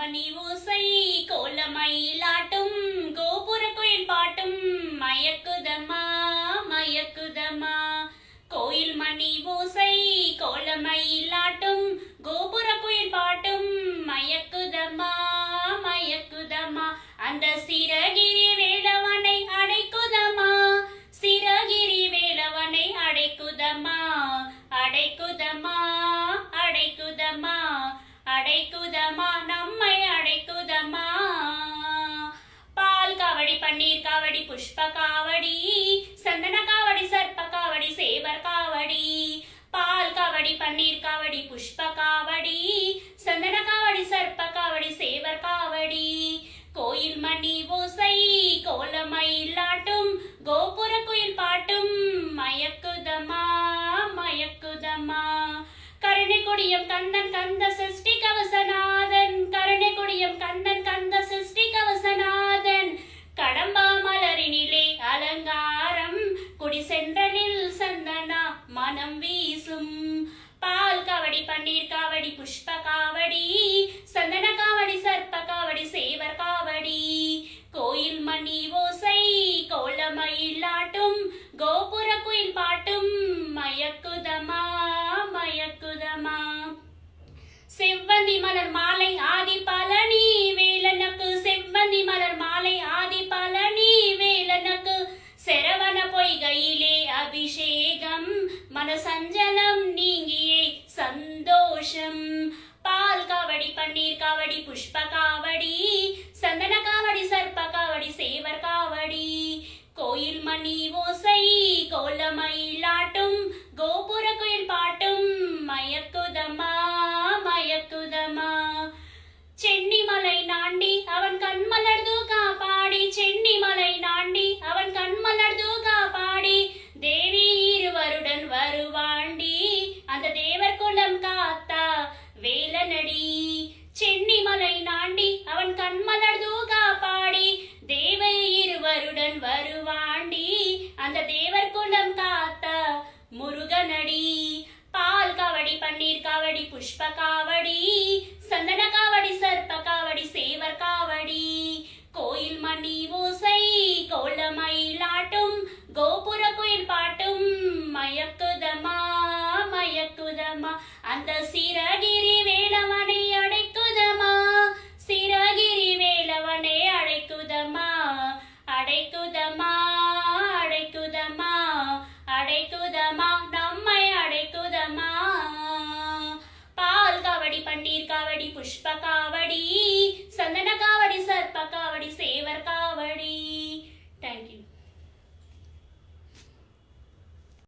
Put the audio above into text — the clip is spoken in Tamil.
மணி ஓசை கோலமயிலாட்டும் கோபுர குயில் பாட்டும் மயக்குதம்மா மயக்குதம்மா. கோயில் மணி ஓசை கோலமயிலாட்டும் கோபுர குயில் பாட்டும் மயக்குதம்மா மயக்குதம்மா. அந்த சிறகிரி வேலவனை அடைக்குதம்மா சிறகிரி வேலவனை அடைக்குதம்மா அடைக்குதம்மா. அடைக்குதம்மா நம்மை அடைக்குதம்மா பால் காவடி பன்னீர் காவடி புஷ்ப காவடி சந்தன காவடி சர்ப்ப காவடி சேவர் காவடி. பால் காவடி பன்னீர் காவடி புஷ்ப காவடி சந்தன காவடி சர்ப்ப காவடி சேவர் காவடி. கோயில் மணி ஓசை கோலமயிலாட்டும் கோபுர குயில் பாட்டும் மயக்குதமா மயக்குதமா. கருணை கொடியம் கந்தன் கந்த சிருஷ்டி புஷ்ப காவடி சந்தன காவடி சர்ப்ப காவடி சேவர் காவடி கோயில் மணி ஓசை கோலமயிலாட்டும் கோபுர குயில் பாட்டும். மயக்குதமா மயக்குதமா. செவ்வந்தி மலர் மாலை ஆதி பழனி வேலனுக்கு செவ்வந்தி மலர் மாலை ஆதி பழனி வேலனுக்கு செரவன பொய்கையிலே அபிஷேகம். மனசஞ்சலம் நீங்கியே சந்தோஷம். பால் காவடி பன்னீர் காவடி புஷ்ப காவடி சந்தன காவடி சர்ப்ப காவடி சேவர் காவடி. கோயில் மணி ஓசை கோலமயிலாட்டும் கோபுர கோயில் பாட்டும் மயக்குதமா மயக்குதமா. சென்னிமலை நாண்டி அவன் கண்மலை மலை நாண்டி அவன் கண்மலர் தூகா பாடி. தேவை இருவருடன் வருவாண்டி. அந்த தேவர் குலம் காத்த முருகனடி. பால் காவடி பன்னீர் காவடி புஷ்ப காவடி. சந்தன காவடி சர்ப்ப காவடி சேவர் காவடி. கோயில் மணி ஓசை கோலமயிலாட்டும் கோபுர கோயில் பாட்டும். மயக்குதமா மயக்குதமா. அந்த சிறகிரி வேளவனை